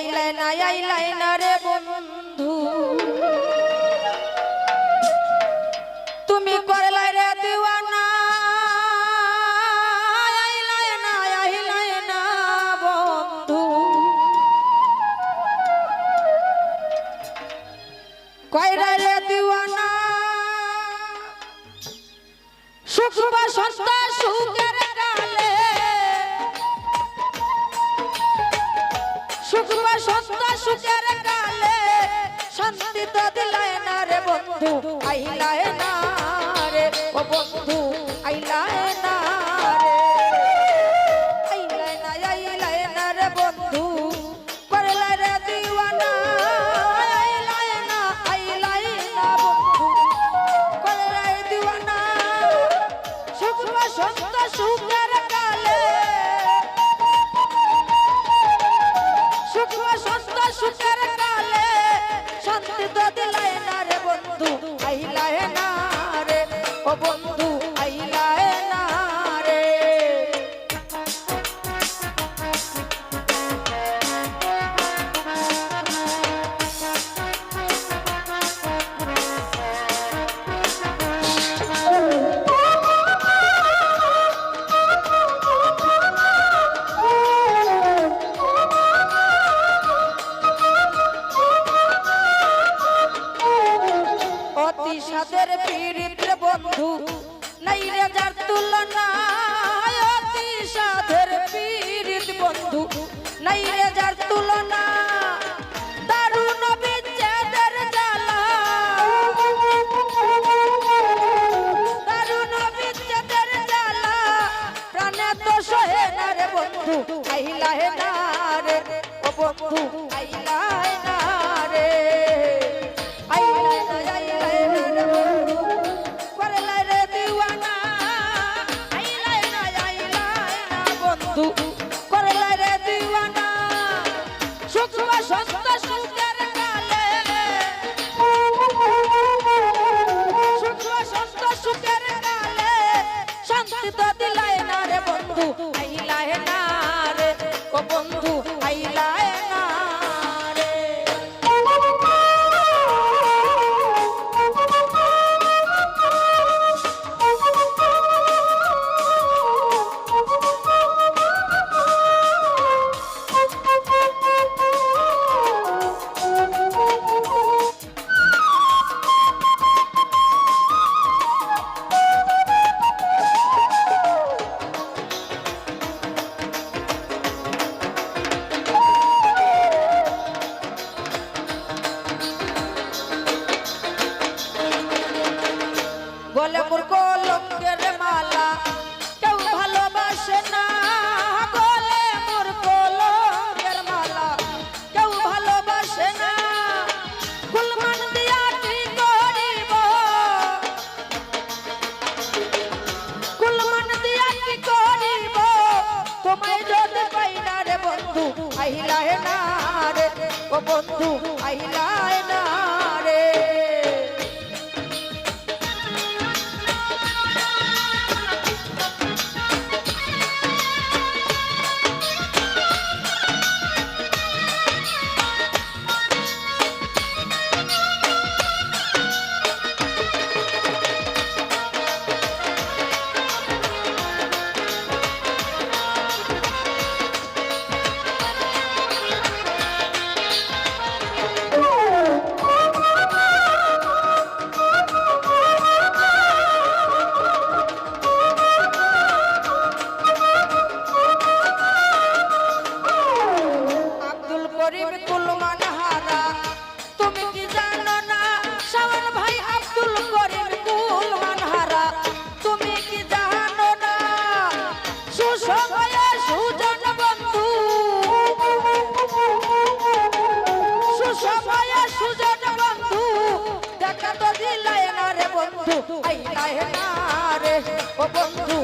আইলাই না আইলাই না রে বন্ধু। তুমি করলাই রে দিওয়ানা। না আইলাই না বন্ধু। কয়রা রে দিওয়ানা। সুখ সস্তা সুখের কালে শান্তি তো দিলায় না রে বন্ধু আইলায় না রে। ও বন্ধু আইলায় না রে। আইলায় না আইলায় না রে বন্ধু করলায় রে দিওয়ানা। আইলায় না আইলায় না বন্ধু করলায় দিওয়ানা। সুখ বা সুখের সাদের পীড়িত বন্ধু। নাই রে যার তুলনা অতি সাদের পীড়িত বন্ধু। নাই রে যার তুলনা দারুণ বিচ্ছেদের জ্বালা। রে গলে মোর কলঙ্কের মালা, কেউ ভালোবাসে না। গলে মোর কলঙ্কের মালা, কেউ ভালোবাসে না। গুলমান দিয়া কি করিব? গুলমান দিয়া কি করিব? তোমায় যদি পাই না রে বন্ধু আইলা হে না রে। ও বন্ধু আইলা হে না। বন্ধু। তো দিলাই না রে ও বন্ধু